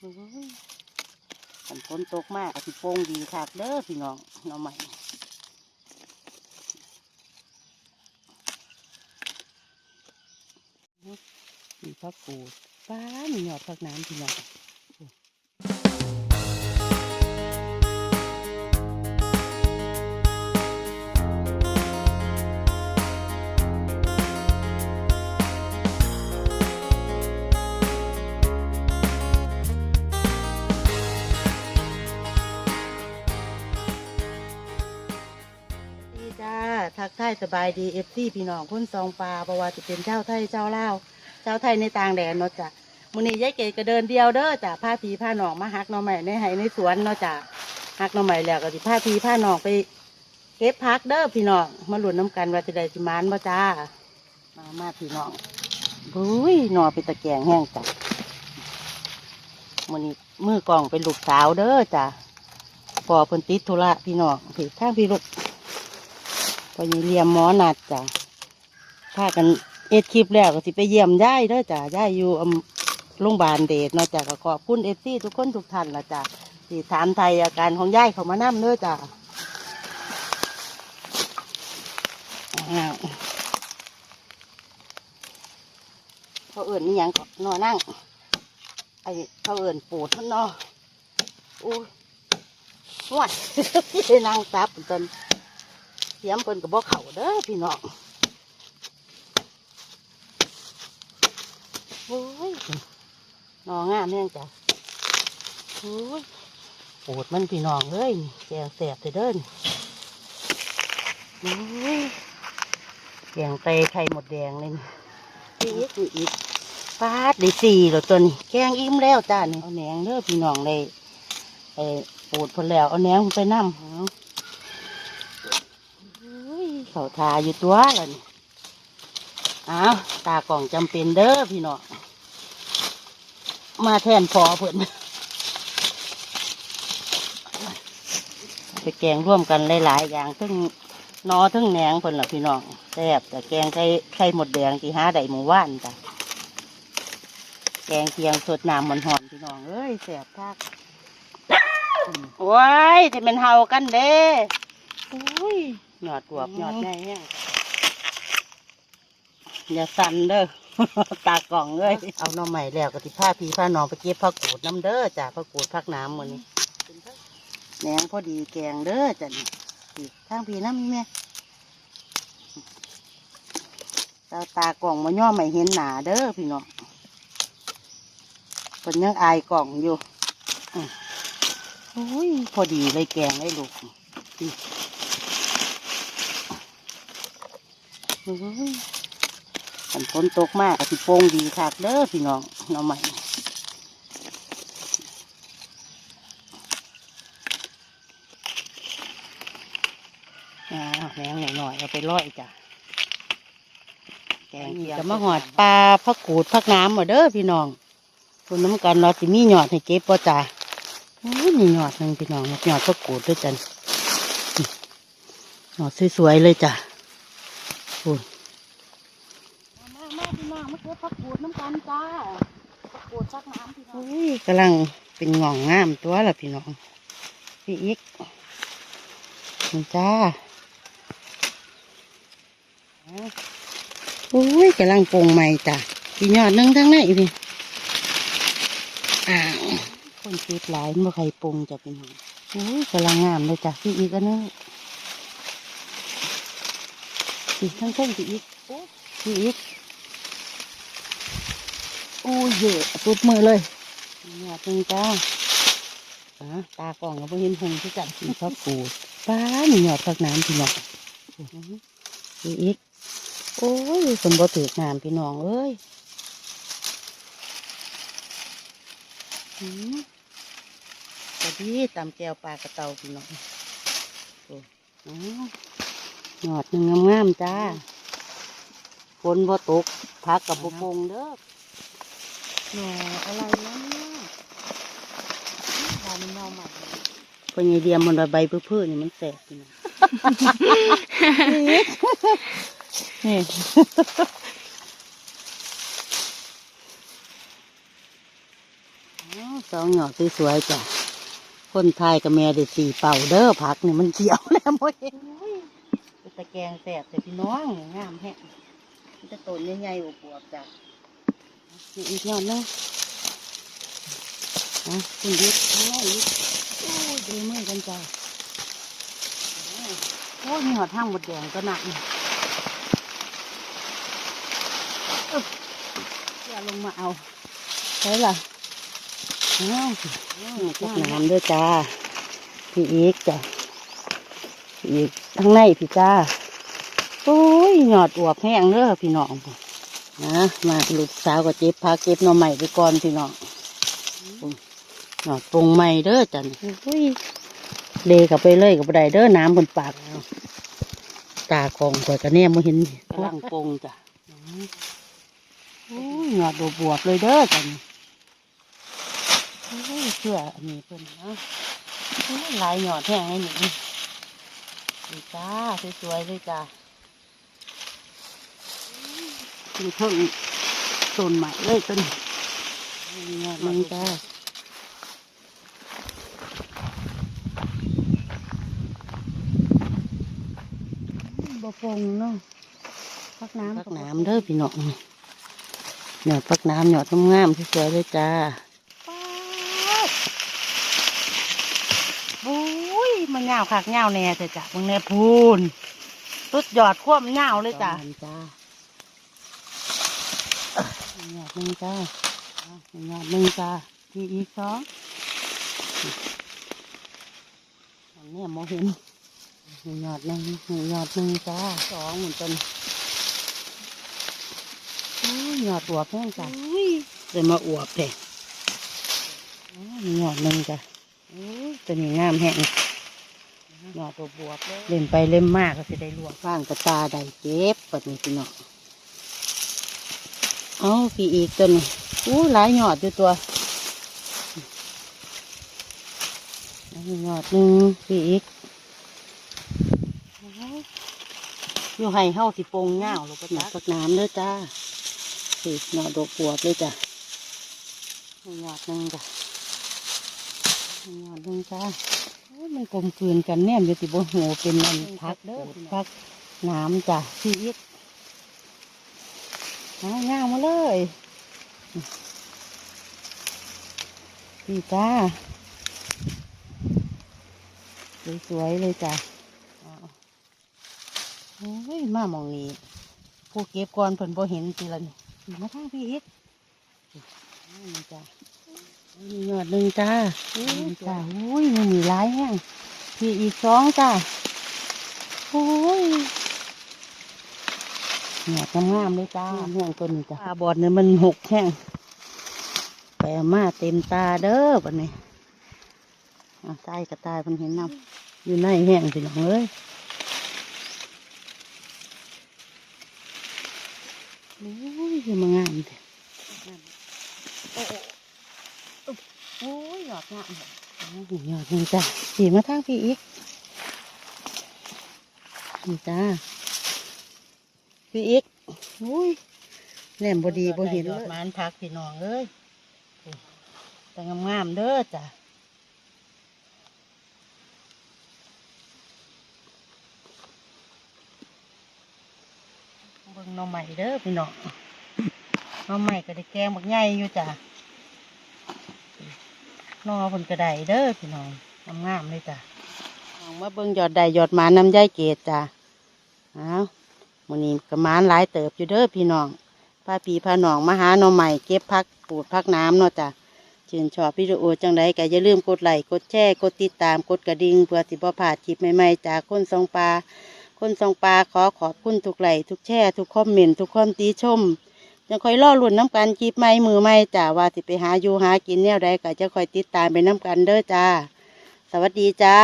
ฝนฝนตกมากก็สิโป่งดีคักเด้อพี่น้องน้องใหม่มีพักกูดป้ามีหยอดพักน้ำพี่น้อง ทักทายสบายดีเอฟซีพี่น้องคนซองปลาเพราะว่าจะเป็นเจ้าไทยเจ้าเลาวเจ้าไทยในต่างแดนเนาะจ้ะมื้อนี้ยายเก๋ก็เดินเดียวเด้อจ้ะพาพีพาหนองมาหักหน่อไม้ในไห้ในสวนเนาะจ้ะหักหน่อไม้แล้วก็สิพาพีพาหนองไปเก็บพักเด้อพี่น้องมาหลุนน้ำกันว่าจะได้สิมานบ่จ้ามามาพี่น้องบุ้ยหนอไปตะแกรงแห้งจ้ะมื้อนี้มือกล่องเป็นลูกสาวเด้อจ้ะพอเพิ่นติดธุระพี่น้องพี่ทางพี่ลูก พอยี่เลียมหมอนัดจ้ะพากันเอ็ดคลิปแล้วก็สิไปเยี่ยมย่ายเด้อจ้ะย่ายอยู่อำโรงพยาบาลเดชเนาะจ้ะก็ขอบคุณเอฟซีทุกคนทุกท่านละจ้ะที่ถามไทยอาการของย่ายเขามานั่เด้อจ้ะอ้าวเขาเอื่นนี่ยังก็นอนั่งไอ้เขาเอื่นปูดมันนออู้ยห่วยนั่งซับจน เสียมเพิ่นกับบ่เข่าเด้อพี่น้องโอ้ยนองามแน่งจ้ะโอ้ยปวดมันพี่น้องเลยแกงแสบเด้อนี่โอ้ยแกงไตไข่หมดแดงเลยนี่อีกนี่อีกปาดได้สี่แล้วตัวนี้แกงอิ่มแล้วจ้านี่เอาแหนงเด้อพี่น้องเลยไอ้ปวดพนแล้วเอาแหนงไปนั่มอุ้ย เขาทาอยู่ตัวแล้วนี่อ้าวตากล่องจำเป็นเด้อพี่น้องมาแทนพอเพื่อนไปแกงร่วมกันหลายๆอย่างทั้งนอทั้งแหนงเพิ่นล่ะพี่น้องแซ่บแต่แกงไข่ไข่หมดแดงที่หาได้หมู่ว่านจ้ะแกงเคียงสดน้ำมันหอนพี่น้องเอ้ยแซ่บคักโอ้ยจะเป็นเฮากันเด้อุ้ย หยอดกวบหยอดใหญ่แห้งอย่าสั่นเด้อ ตากล่องเลยเอาหน่อใหม่แล้วก็ที่ผ้าพีผ้าหนองไปเก็บผักกูดน้ำเด้อจ้ะผักกูดผักน้ำหมดนี่แหนงพอดีแกงเด้อจ้ะนี่อีกทางพีน้ำนี่แม่ตาตากล่องมาย่อไม่เห็นหนาเด้อพี่น้องเป็นยังอายกล่องอยู่อื้อโอ้ยพอดีเลยแกงเลยลูก โอ้ย ฝนฝนตกมากก็สิโป่งดีคักเด้อพี่น้องหน้องใหม่อ่าแรงหน่อยๆเอาไปร้อยจ้ะแกงจะมาหอดปลาพักกูดพักน้ำหมดเด้อพี่น้องคุณน้ำกันเราจะมีหยอดให้เก็บป่จ้ะโอ้ยมีหยอดหนึ่งพี่น้องหยอดพักกูดด้วยจันหยอดสวยๆเลยจ้ะ มามาพี่น้องมาเก็บผักกูดน้ำกันจ้าผักกูดชักน้ำพี่น้องอุ้ยกำลังเป็นง่องงามตัวละพี่น้อง พี่อีกนี่จ้าอุ้ยกำลังปรุงใหม่จ้ะพี่ยอดหนึงทั้งไหนพี่อ้าวคนคิดหลายเมื่อใครปรุงจะเป็นหงอุ้ยกำลังงามเลยจ้ะพี่อีกอันนึงพี่ ทั้งเส้นพี่อีกพี่อีกโอ้ยเยอะสุดมือเลยหยาดนึงจ้าตากล่องก็บ่เห็นหงที่กันพี่ชอบกูดป้าหนีหยอดพักน้ำพี่น้องพี่อีกโอ้ยคนบ่ถือน้ำพี่น้องเอ้ยอืมพอดีตำแก้วปลากระเตาพี่น้องโอ้อ๋อ หยอดหนึ่งงามๆจ้าฝนบ่ตกพักกับบ่ปงเด้อหน่ออะไรนะเนี่ยดามันเน่าใหม่พอใหญ่เดียมมันว่าใบเพื่อๆนี่มันแสบพี่น้องนี่อ้าวสองหยอดสวยๆจ้ะคนไทยกับแม่ได้สี่เป่าเด้อผักนี่มันเขียวแล้วโมเองเป็น ตะแกงแสบแต่พี่น้องงามแฮะมันจะต้นใหญ่ๆอวบจ้ะอีกหยอดหนึงนะคุณยึดข้างในยึดโอ้ยดูมือกันจ้ะโอ้ยมีหอดทางหมดแดงก็หนักอย่าลงมาเอาใช่ล่ะอ้าวพวกน้ำด้วยจ้าพี่อีกจ้ะ อีกทั้งในพี่จ้าโอ้ยหยอดอวบแห้งเด้อพี่น้องนะมาลูกสาวก็เจ็บพาเก็บหน่อใหม่ไปก่อนพี่น้องหยอดปรุงใหม่เด้อจ้ะโอ้ยเลกับไปเลยกับไดเด้อน้ำบนปากเอาตาคองกว่าจะเนี่ยมาเห็นกำลังปรุงจ้ะโอ้ยหยอดบวบๆเลยเด้อจ้ะโอ้ยเชื่ออันนี้เพิ่นเนาะโอ้ยลายหยอดแห้งไอ้หนู นี่จ้าสวยๆเลยจ้าคือเพิ่งต้นใหม่เลยต้นนี่หยอดมันจ้าบ่ฟงเนาะพักน้ำพักน้ำเด้อพี่น้องหยอดพักน้ำหยอดงามๆสวยๆเลยจ้า โอ้ย มันเงาวคักเงาวแน่แต่จ้ะมึงแน่พูนสุดยอดควบเงาวเลยจ้ะจ้าหยอดหนึ่งจ้าหยอดหนึ่งจ้าทีอีกสองอันนี้มองเห็นหยอดหนึ่งหยอดหนึ่งจ้าสองเหมือนกันโอ้ยหยอดอวบแม่งจ้ะเลยมาอวบเลยหยอดหนึ่งจ้ะโอ้ยตัวนี้งามแห้ง หน่อตัวบวบเล่นไปเล่มมากก็จะได้ลวกบ้างกระตาได้เจ็บปัดนี้พี่น้องเอาพี่อีกตัวนี้อู้หลายหยอดอยู่ตัวหยอดหนึ่งพี่อีกอยู่ให้เฮาสิโปงเงาลูกก็ตักปักน้ำเด้อจ้าสิหน่อดอกบวบเลยจ้ะหยอดหนึ่งจ้ะหยอดลงจ้าโอ้ย มันกลมกลืนกันแนมอยู่ติบหัวเป็นอันพักเด้อพักน้ำจ้ะพี่อีกเอาย่างมาเลยพี่จ้า สวยๆเลยจ้ะเอาโอ้ยมามองนี้ผู้เก็บก่อนเพิ่นบ่เห็นทีละนี่มาทางพี่อีกนี่จ้ะมีห ยอดหนึ่งจ้าอุ้ยจ้าอุ้ยมันมีหลายแห้งพี่อีกสองจ้าโอ้ยหยอดงามๆเลยจ้าแห้งตัวนี้จ้าตาบอดเนี่ยมันหกแห้งแปลมาเต็มตาเด้อปันนี้อะตายก็ตายมันเห็นน้ำอยู่ในแห้งสิน้องเอ้ยโอ้ยคือมางามเถอะ โอ้ยหยอดงาม เลยหยอดนึ่งจ้ะสีมาทางพี่อีกนี่จ้าพี่อีกอุ้ยแหลมบดีบเห็นเลยมันพักพี่น้องเอ้ยแต่งามๆเด้อจ้ะเบิ่งน่องใหม่เด้อพี่น้องน่องใหม่ก็ได้แกงบักใหญ่อยู่จ้ะ นอผลกระไดเด้อพี่น้องงามๆเลยจ้ะน้องมาเบิ่งยอดใดยอดหมาน้ำย่ายเกดจ้ะอ้าวมื้อนี้กระมานหลายเติบอยู่เด้อพี่น้องพาปีพาน้องมาหาหน่อใหม่เก็บพักปูดพักน้ำเนาะจ้ะชื่นชอบวิดีโอจังไดก็อย่าลืมกดไลค์กดแชร์กดติดตามกดกระดิ่งเพื่อสิบ่พลาดคลิปใหม่ๆจากคนสองปลาคนสองปลาขอขอบคุณทุกไลค์ทุกแชร์ทุกคอมเมนต์ทุกความติชม จะคอยล่อลุ่นน้ำกันจีบไม้มือไม้จ้าว่าสิไปหาอยู่หากินแนวใดก็จะคอยติดตามไปน้ำกันเด้อจ้า สวัสดีจ้า